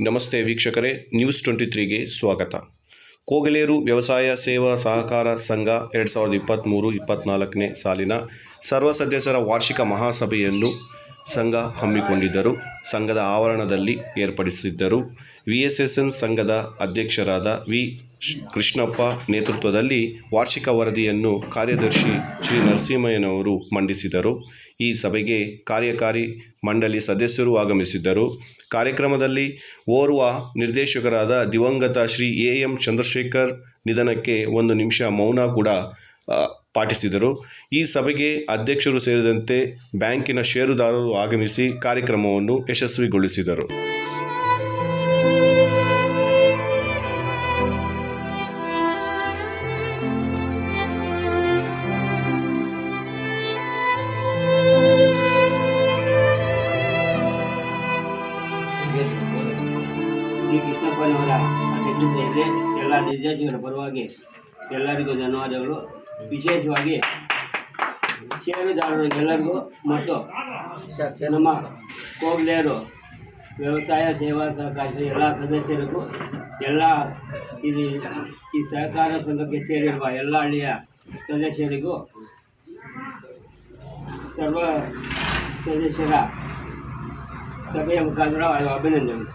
ನಮಸ್ತೆ ವೀಕ್ಷಕರೇ news twenty ತ್ರೀಗೆ ಸ್ವಾಗತ. ಕೋಗಲೇರು ವ್ಯವಸಾಯ ಸೇವಾ ಸಹಕಾರ ಸಂಘ ಎರಡು ಸಾವಿರದ ಇಪ್ಪತ್ತ್ಮೂರು ಇಪ್ಪತ್ತ್ನಾಲ್ಕನೇ ಸಾಲಿನ ಸರ್ವ ಸದಸ್ಯರ ವಾರ್ಷಿಕ ಮಹಾಸಭೆಯನ್ನು ಸಂಘ ಹಮ್ಮಿಕೊಂಡಿದ್ದರು. ಸಂಘದ ಆವರಣದಲ್ಲಿ ಏರ್ಪಡಿಸಿದ್ದರು. ವಿ ಎಸ್ ಎಸ್ ಎನ್ ಸಂಘದ ಅಧ್ಯಕ್ಷರಾದ ವಿ. ಕೃಷ್ಣಪ್ಪ ನೇತೃತ್ವದಲ್ಲಿ ವಾರ್ಷಿಕ ವರದಿಯನ್ನು ಕಾರ್ಯದರ್ಶಿ ಶ್ರೀ ನರಸಿಂಹಯ್ಯನವರು ಮಂಡಿಸಿದರು. ಈ ಸಭೆಗೆ ಕಾರ್ಯಕಾರಿ ಮಂಡಳಿ ಸದಸ್ಯರು ಆಗಮಿಸಿದ್ದರು. ಕಾರ್ಯಕ್ರಮದಲ್ಲಿ ಓರ್ವ ನಿರ್ದೇಶಕರಾದ ದಿವಂಗತ ಶ್ರೀ ಎ ಎಂ ಚಂದ್ರಶೇಖರ್ ನಿಧನಕ್ಕೆ ಒಂದು ನಿಮಿಷ ಮೌನ ಕೂಡ ಪಾಟಿಸಿದರು. ಈ ಸಭೆಗೆ ಅಧ್ಯಕ್ಷರು ಸೇರಿದಂತೆ ಬ್ಯಾಂಕಿನ ಷೇರುದಾರರು ಆಗಮಿಸಿ ಕಾರ್ಯಕ್ರಮವನ್ನು ಯಶಸ್ವಿಗೊಳಿಸಿದರು. ಕೃಷ್ಣಪ್ಪನವರ ಅಧ್ಯಕ್ಷತೆಯಲ್ಲಿ ಎಲ್ಲ ನಿರ್ದೇಶಕರ ಪರವಾಗಿ ಎಲ್ಲರಿಗೂ ಧನ್ಯವಾದಗಳು. ವಿಶೇಷವಾಗಿ ಸೇವೆದಾರರಿಗೆಲ್ಲರಿಗೂ ಮತ್ತು ನಮ್ಮ ಕೋಗ್ಲೇರು ವ್ಯವಸಾಯ ಸೇವಾ ಸಹಕಾರಿ ಎಲ್ಲ ಸದಸ್ಯರಿಗೂ ಎಲ್ಲ ಇಲ್ಲಿ ಈ ಸಹಕಾರ ಸಂಘಕ್ಕೆ ಸೇರಿರುವ ಎಲ್ಲ ಹಳ್ಳಿಯ ಸದಸ್ಯರಿಗೂ ಸರ್ವ ಸದಸ್ಯರ ಸಭೆಯ ಮುಖಾಂತರ ಅಭಿನಂದನೆ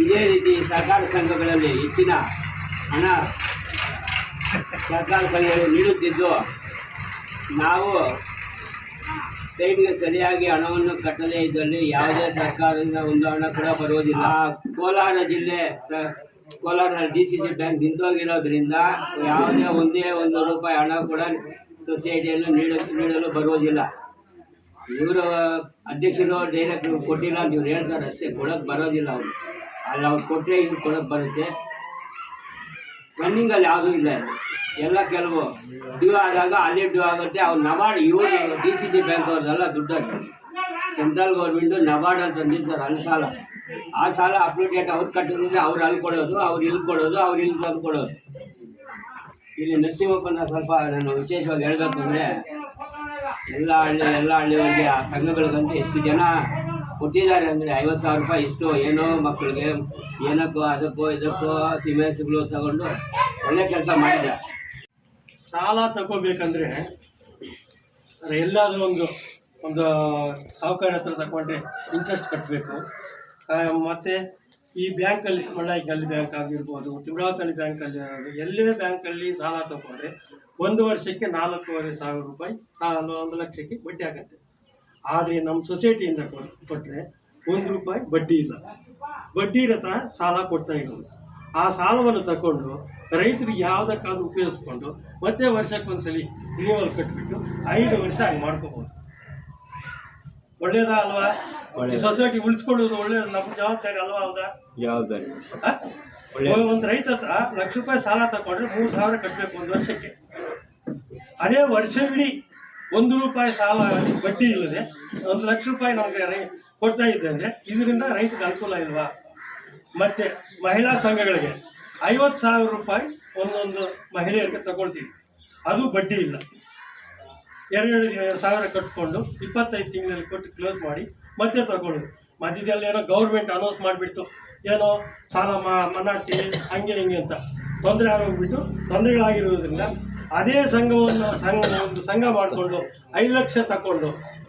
ಇದೇ ರೀತಿ ಸಹಕಾರ ಸಂಘಗಳಲ್ಲಿ ಹೆಚ್ಚಿನ ಹಣ ಸಹಕಾರ ಸಂಘಗಳು ನೀಡುತ್ತಿದ್ದು, ನಾವು ಟೈಮ್ಗೆ ಸರಿಯಾಗಿ ಹಣವನ್ನು ಕಟ್ಟದೇ ಇದ್ದಲ್ಲಿ ಯಾವುದೇ ಸರ್ಕಾರದಿಂದ ಒಂದು ಹಣ ಕೂಡ ಬರುವುದಿಲ್ಲ. ಕೋಲಾರ ಜಿಲ್ಲೆ, Kolar D C C bank ನಿಂತೋಗಿರೋದ್ರಿಂದ ಯಾವುದೇ ಒಂದೇ ಒಂದು ರೂಪಾಯಿ ಹಣ ಕೂಡ ಸೊಸೈಟಿಯನ್ನು ನೀಡ, ನೀಡಲು ಬರುವುದಿಲ್ಲ. ಇವರು ಅಧ್ಯಕ್ಷರು ಡೈರೆಕ್ಟ್ ಕೊಟ್ಟಿಲ್ಲ ಅಂತ ಇವ್ರು ಹೇಳ್ತಾರೆ ಅಷ್ಟೇ ಕೊಡೋಕ್ಕೆ ಬರೋದಿಲ್ಲ ಅವರು. ಅಲ್ಲಿ ಅವ್ರು ಕೊಟ್ಟರೆ ಇದು ಕೊಡೋಕ್ಕೆ ಬರುತ್ತೆ. ರನ್ನಿಂಗಲ್ಲಿ ಯಾವುದೂ ಇಲ್ಲ ಎಲ್ಲ ಕೆಲವು ಡ್ಯೂ ಆದಾಗ ಅಲ್ಲಿ ಡ್ಯೂ ಆಗುತ್ತೆ. ಅವ್ರು ನಬಾರ್ಡ್, ಇವರು ಡಿ ಸಿ ಸಿ ಬ್ಯಾಂಕ್ ಅವ್ರದ್ದೆಲ್ಲ ದುಡ್ಡು ಸೆಂಟ್ರಲ್ ಗೌರ್ಮೆಂಟು ನಬಾರ್ಡ್ ಅಂತ ತಂದಿರ್ತಾರೆ ಅಲ್ಲಿ ಸಾಲ. ಆ ಸಾಲ ಅಪ್ಲಿಕೇಟ್ ಅವ್ರು ಕಟ್ಟಿದ್ರೆ ಅವ್ರು ಅಲ್ಲಿ ಕೊಡೋದು, ಅವ್ರು ಇಲ್ಲಿ ಕೊಡೋದು, ಅವ್ರು ಇಲ್ಲಿ ತಂದು ಕೊಡೋದು. ಇಲ್ಲಿ ನರಸಿಂಹಪ್ಪನ ಸ್ವಲ್ಪ ನಾನು ವಿಶೇಷವಾಗಿ ಹೇಳಬೇಕು ಎಲ್ಲ ಹಳ್ಳಿ, ಎಲ್ಲ ಹಳ್ಳಿಗಳಿಗೆ ಆ ಸಂಘಗಳಿಗಂತೂ ಎಷ್ಟು ಜನ ಕೊಟ್ಟಿದ್ದಾರೆ ಅಂದರೆ ಐವತ್ತು ಸಾವಿರ ರೂಪಾಯಿ ಇಷ್ಟು ಏನೋ ಮಕ್ಕಳಿಗೆ ಏನಕ್ಕೋ ಅದಕ್ಕೋ ಇದಕ್ಕೋ ಸಿಮೆಂಟ್ಸ್ಗಳು ತಗೊಂಡು ಒಳ್ಳೆ ಕೆಲಸ ಮಾಡಿದ. ಸಾಲ ತಗೋಬೇಕಂದ್ರೆ ಎಲ್ಲಾದರೂ ಒಂದು ಒಂದು ಸಾಹುಕಾರ ಹತ್ರ ತಗೊಂಡ್ರೆ ಇಂಟ್ರೆಸ್ಟ್ ಕಟ್ಟಬೇಕು ಮತ್ತು ಈ ಬ್ಯಾಂಕಲ್ಲಿ ಮಳ್ಳಾಯಿಕಲ್ಲಿ ಬ್ಯಾಂಕ್ ಆಗಿರ್ಬೋದು, ತಿಮ್ರಾವತಳ್ಳಿ ಬ್ಯಾಂಕಲ್ಲಿ ಎಲ್ಲೇ ಬ್ಯಾಂಕಲ್ಲಿ ಸಾಲ ತಗೊಂಡ್ರೆ ಒಂದು ವರ್ಷಕ್ಕೆ ನಾಲ್ಕೂವರೆ ಸಾವಿರ ರೂಪಾಯಿ ಒಂದು ಲಕ್ಷಕ್ಕೆ ಬಡ್ಡಿ ಆಗುತ್ತೆ. ಆದರೆ ನಮ್ಮ ಸೊಸೈಟಿಯಿಂದ ಕೊಟ್ಟರೆ ಒಂದು ರೂಪಾಯಿ ಬಡ್ಡಿ ಇಲ್ಲ. ಬಡ್ಡಿ ಇರತ್ತ ಸಾಲ ಕೊಡ್ತಾ ಇರೋದು. ಆ ಸಾಲವನ್ನು ತಗೊಂಡು ರೈತರು ಯಾವುದಕ್ಕಾದ್ರೂ ಉಪಯೋಗಿಸ್ಕೊಂಡು ಮತ್ತೆ ವರ್ಷಕ್ಕೊಂದ್ಸಲಿ ರಿನಿವಲ್ ಕಟ್ಬಿಟ್ಟು ಐದು ವರ್ಷ ಹಂಗೆ ಮಾಡ್ಕೋಬೋದು. ಒಳ್ಳೇದಾ ಅಲ್ವಾ? ಸೊಸೈಟಿ ಉಳಿಸ್ಕೊಳ್ಳೋದು ಒಳ್ಳೇದು ನಮ್ಮ ಜವಾಬ್ದಾರಿ ಅಲ್ವಾ ಹೌದಾ? ಜವಾಬ್ದಾರಿ? ಒಂದು ರೈತ ಹತ್ರ ಲಕ್ಷ ರೂಪಾಯಿ ಸಾಲ ತಗೊಂಡ್ರೆ ಮೂರು ಸಾವಿರ ಕಟ್ಟಬೇಕು ಒಂದು ವರ್ಷಕ್ಕೆ. ಅದೇ ವರ್ಷವಿಡೀ ಒಂದು ರೂಪಾಯಿ ಸಾಲ ಬಡ್ಡಿ ಇಲ್ಲದೆ ಒಂದು ಲಕ್ಷ ರೂಪಾಯಿ ನಮಗೆ ಕೊಡ್ತಾ ಇದ್ದೆ ಅಂದರೆ ಇದರಿಂದ ರೈತರಿಗೆ ಅನುಕೂಲ ಇಲ್ವಾ? ಮತ್ತು ಮಹಿಳಾ ಸಂಘಗಳಿಗೆ ಐವತ್ತು ಸಾವಿರ ರೂಪಾಯಿ ಒಂದೊಂದು ಮಹಿಳೆಯರಿಗೆ ತಗೊಳ್ತೀವಿ. ಅದು ಬಡ್ಡಿ ಇಲ್ಲ. ಎರಡು ಸಾವಿರ ಕಟ್ಕೊಂಡು ಇಪ್ಪತ್ತೈದು ತಿಂಗಳಲ್ಲಿ ಕೊಟ್ಟು ಕ್ಲೋಸ್ ಮಾಡಿ ಮತ್ತೆ ತಗೊಳ್ಳೋದು. ಮಧ್ಯದಲ್ಲಿ ಏನೋ ಗೌರ್ಮೆಂಟ್ ಅನೌನ್ಸ್ ಮಾಡಿಬಿಡ್ತು. ಏನೋ ಸಾಲ ಮಾ ಹಂಗೆ ಹಿಂಗೆ ಅಂತ ತೊಂದರೆ ಆಗೋಗ್ಬಿಟ್ಟು ತೊಂದರೆಗಳಾಗಿರೋದ್ರಿಂದ ಅದೇ ಸಂಘವನ್ನು ಸಂಘ ಒಂದು ಸಂಘ ಮಾಡಿಕೊಂಡು ಐದು ಲಕ್ಷ ತಗೊಂಡು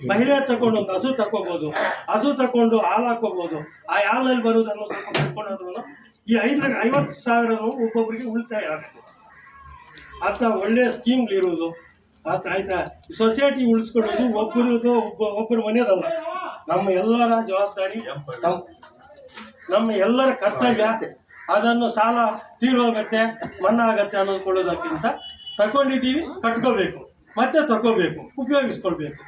ಮಹಿಳೆ ತಗೊಂಡು ಒಂದು ಹಸು ತಗೋಬೋದು ಹಸು ತಗೊಂಡು ಹಾಲು ಹಾಕೋಬೋದು ಆ ಹಾಲಲ್ಲಿ ಬರೋದನ್ನು ಸ್ವಲ್ಪ ಕಟ್ಕೊಂಡಾದ್ರೂ ಈ ಐದು ಲಕ್ಷ ಐವತ್ತು ಸಾವಿರ ಒಬ್ಬೊಬ್ಬರಿಗೆ ಉಳಿತಾಯ ಆಗುತ್ತೆ. ಅಂತ ಒಳ್ಳೆಯ ಸ್ಕೀಮ್ಗಳಿರೋದು ಆತ ಆಯ್ತಾ? ಸೊಸೈಟಿ ಉಳಿಸ್ಕೊಳ್ಳೋದು ಒಬ್ಬರದು ಒಬ್ಬ ಒಬ್ಬರ ಮನೆಯದಲ್ಲ. ನಮ್ಮ ಎಲ್ಲರ ಜವಾಬ್ದಾರಿ ನಮ್ಮ ಎಲ್ಲರ ಕರ್ತವ್ಯ. ಅದನ್ನು ಸಾಲ ತೀರೋಗತ್ತೆ ಮನ್ನಾ ಆಗತ್ತೆ ಕೊಡೋದಕ್ಕಿಂತ ತಗೊಂಡಿದ್ದೀವಿ ಕಟ್ಕೋಬೇಕು ಮತ್ತೆ ತಗೋಬೇಕು ಉಪಯೋಗಿಸ್ಕೊಳ್ಬೇಕು.